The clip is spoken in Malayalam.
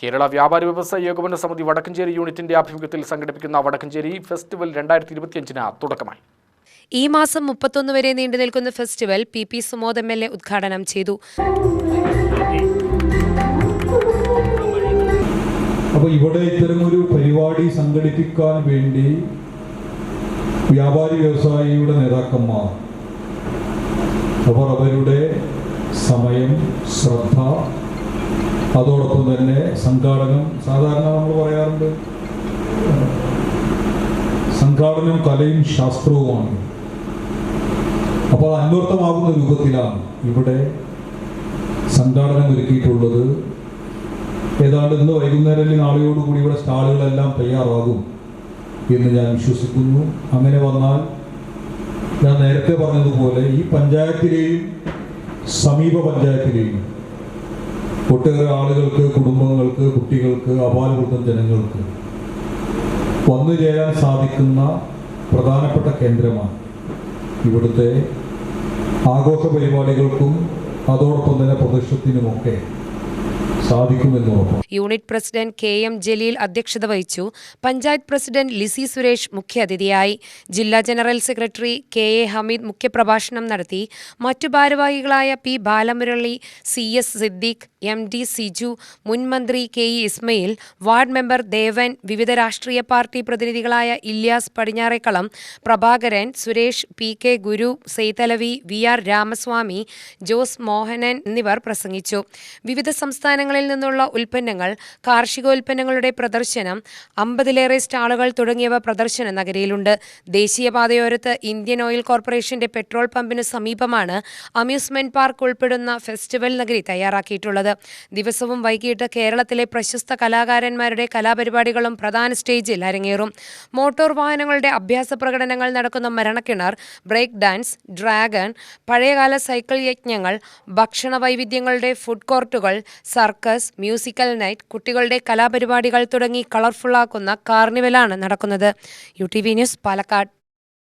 കേരള വ്യാപാരി വ്യവസായ ഏകോപന സമിതി വടക്കഞ്ചേരി യൂണിറ്റിന്റെ ആഭിമുഖ്യത്തിൽ സംഘടിപ്പിക്കുന്ന വടക്കഞ്ചേരി ഫെസ്റ്റിവൽ രണ്ടായിരത്തി ഇരുപത്തിയഞ്ചിന് തുടക്കമായി. ഈ മാസം മുപ്പത്തൊന്ന് വരെ നീണ്ടു നിൽക്കുന്ന festival P P Sumod M L A ഉദ്ഘാടനം ചെയ്തു. അപ്പോൾ ഇവിടെ ഇത്തരമൊരു പരിപാടി സംഘടിപ്പിക്കാൻ വേണ്ടി വ്യാപാരി വ്യവസായിയുടെ നേതാക്കന്മാർ അവർ അവരുടെ സമയം ശ്രദ്ധ അതോടൊപ്പം തന്നെ സംഘാടനം സാധാരണ നമ്മൾ പറയാറുണ്ട് സംഘാടനം കലയും ശാസ്ത്രവുമാണ്. അപ്പോൾ അത് അന്വർത്ഥമാകുന്ന രൂപത്തിലാണ് ഇവിടെ സംഘാടനം ഒരുക്കിയിട്ടുള്ളത് ഏതാണ്ട് ഇന്ന് വൈകുന്നേരം അല്ലെങ്കിൽ നാളെയോടുകൂടി ഇവിടെ സ്റ്റാളുകളെല്ലാം തയ്യാറാകും എന്ന് ഞാൻ വിശ്വസിക്കുന്നു. അങ്ങനെ വന്നാൽ ഞാൻ നേരത്തെ പറഞ്ഞതുപോലെ ഈ പഞ്ചായത്തിലെയും സമീപ പഞ്ചായത്തിലെയും ഒട്ടേറെ ആളുകൾക്ക് കുടുംബങ്ങൾക്ക് കുട്ടികൾക്ക് അപാലവൃദ്ധം ജനങ്ങൾക്ക് വന്നു ചേരാൻ സാധിക്കുന്ന പ്രധാനപ്പെട്ട കേന്ദ്രമാണ് ഇവിടുത്തെ ആഘോഷ പരിപാടികൾക്കും അതോടൊപ്പം തന്നെ പ്രദർശനത്തിനുമൊക്കെ unit president K M Jaleel അധ്യക്ഷത വഹിച്ചു. പഞ്ചായത്ത് പ്രസിഡന്റ് ലിസി സുരേഷ് മുഖ്യാതിഥിയായി. ജില്ലാ general secretary K A Hameed മുഖ്യപ്രഭാഷണം നടത്തി. മറ്റു ഭാരവാഹികളായ P Balamurali C S Siddique M D Siju മുൻ മന്ത്രി K E Ismail ward member Devan വിവിധ രാഷ്ട്രീയ party പ്രതിനിധികളായ Ilyas Padinjarekkalam Prabhakaran Suresh P K Guru Saithalavi V R Ramaswamy Jose Mohanan എന്നിവർ പ്രസംഗിച്ചു. വിവിധ സംസ്ഥാനങ്ങളിൽ നിന്നുള്ള ഉൽപ്പന്നങ്ങൾ കാർഷികോൽപ്പന്നങ്ങളുടെ പ്രദർശനം അമ്പതിലേറെ സ്റ്റാളുകൾ തുടങ്ങിയവ പ്രദർശന നഗരിയിലുണ്ട്. ദേശീയപാതയോരത്ത് ഇന്ത്യൻ ഓയിൽ കോർപ്പറേഷന്റെ പെട്രോൾ പമ്പിന് സമീപമാണ് അമ്യൂസ്മെന്റ് പാർക്ക് ഉൾപ്പെടുന്ന ഫെസ്റ്റിവൽ നഗരി തയ്യാറാക്കിയിട്ടുള്ളത്. ദിവസവും വൈകിട്ട് കേരളത്തിലെ പ്രശസ്ത കലാകാരന്മാരുടെ കലാപരിപാടികളും പ്രധാന സ്റ്റേജിൽ അരങ്ങേറും. മോട്ടോർ വാഹനങ്ങളുടെ അഭ്യാസ പ്രകടനങ്ങൾ നടക്കുന്ന മരണക്കിണർ ബ്രേക്ക് ഡാൻസ് ഡ്രാഗൺ പഴയകാല സൈക്കിൾ യജ്ഞങ്ങൾ ഭക്ഷണ വൈവിധ്യങ്ങളുടെ ഫുഡ് കോർട്ടുകൾ സർക്കസ് മ്യൂസിക്കൽ നൈറ്റ് കുട്ടികളുടെ കലാപരിപാടികൾ തുടങ്ങി കളർഫുള്ളാക്കുന്ന കാർണിവലാണ് നടക്കുന്നത് U T V news Palakkad.